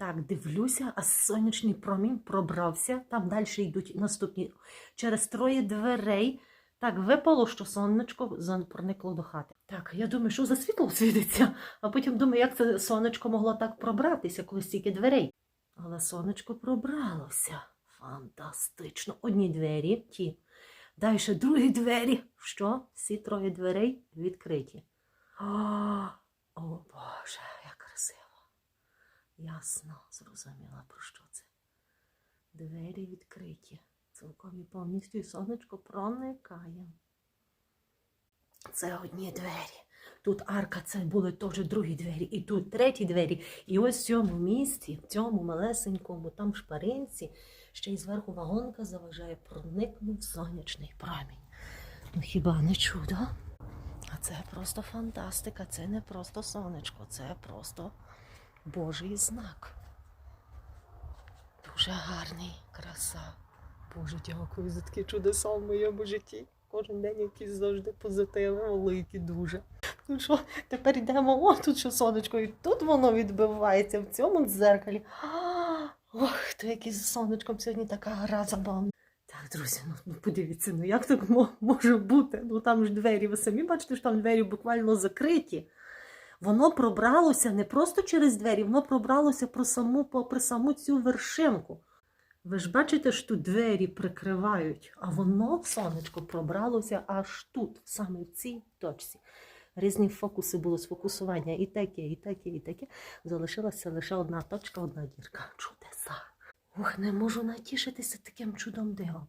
Так, дивлюся, а сонячний промінь пробрався. Там далі йдуть наступні. Через троє дверей. Так, випало, що сонечко проникло до хати. Так, я думаю, що за світло світиться, а потім думаю, як це сонечко могло так пробратися, коли стільки дверей. Але сонечко пробралося. Фантастично. Одні двері, ті. Далі другі двері. Що? Всі троє дверей відкриті. О, о Боже. Ясно, зрозуміла, про що це. Двері відкриті. Цілком і повністю і сонечко проникає. Це одні двері. Тут арка, це були теж другі двері, і тут треті двері. І ось в цьому місці, в цьому малесенькому там шпаринці, ще й зверху вагонка заважає, проникнув сонячний промінь. Ну хіба не чудо? А це просто фантастика, це не просто сонечко, це просто Божий знак. Дуже гарний, краса. Боже, дякую за такі чудеса в моєму житті. Кожен день якісь завжди позитиви, великі дуже. Ну що, тепер йдемо, о, тут що сонечко, і тут воно відбивається в цьому дзеркалі. Ох, то який з сонечком сьогодні така гра забавна. Так, друзі, ну, ну подивіться, ну як так може бути? Ну там ж двері, ви самі бачите, що там двері буквально закриті. Воно пробралося не просто через двері, воно пробралося про саму, попри саму цю вершинку. Ви ж бачите, що тут двері прикривають, а воно, сонечко, пробралося аж тут, саме в цій точці. Різні фокуси було сфокусування і таке, і таке, і таке. Залишилася лише одна точка, одна дірка. Чудеса. Ох, не можу натішитися таким чудом дивом.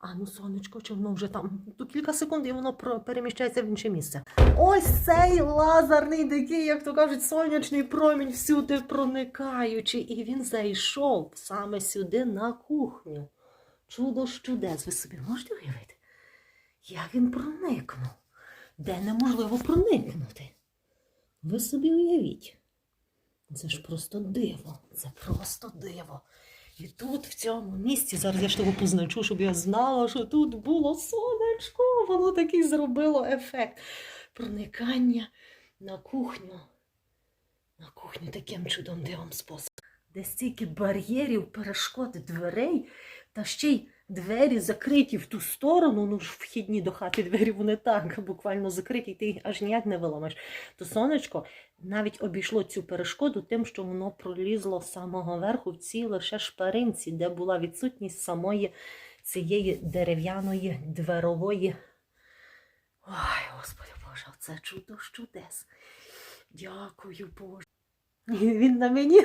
А ну, сонечко, воно вже там то кілька секунд і воно переміщається в інше місце. Ось цей лазерний такий, як то кажуть, сонячний промінь всюди проникаючий. І він зайшов саме сюди на кухню. Чудо ж чудес, ви собі можете уявити? Як він проникнув? Де неможливо проникнути? Ви собі уявіть. Це ж просто диво. Це просто диво. І тут, в цьому місці, зараз я ж того позначу, щоб я знала, що тут було сонечко. Воно такий зробило ефект проникання на кухню. На кухню таким чудом дивом способом. Де стільки бар'єрів, перешкод, дверей, та ще й двері закриті в ту сторону, ну ж вхідні до хати двері вони так буквально закриті, і ти аж ніяк не виламаєш. То сонечко навіть обійшло цю перешкоду тим, що воно пролізло з самого верху в цій лише шпаринці, де була відсутність самої цієї дерев'яної дверової. Ой, Господи Боже, це чудо чудес. Дякую, Боже. Він на мені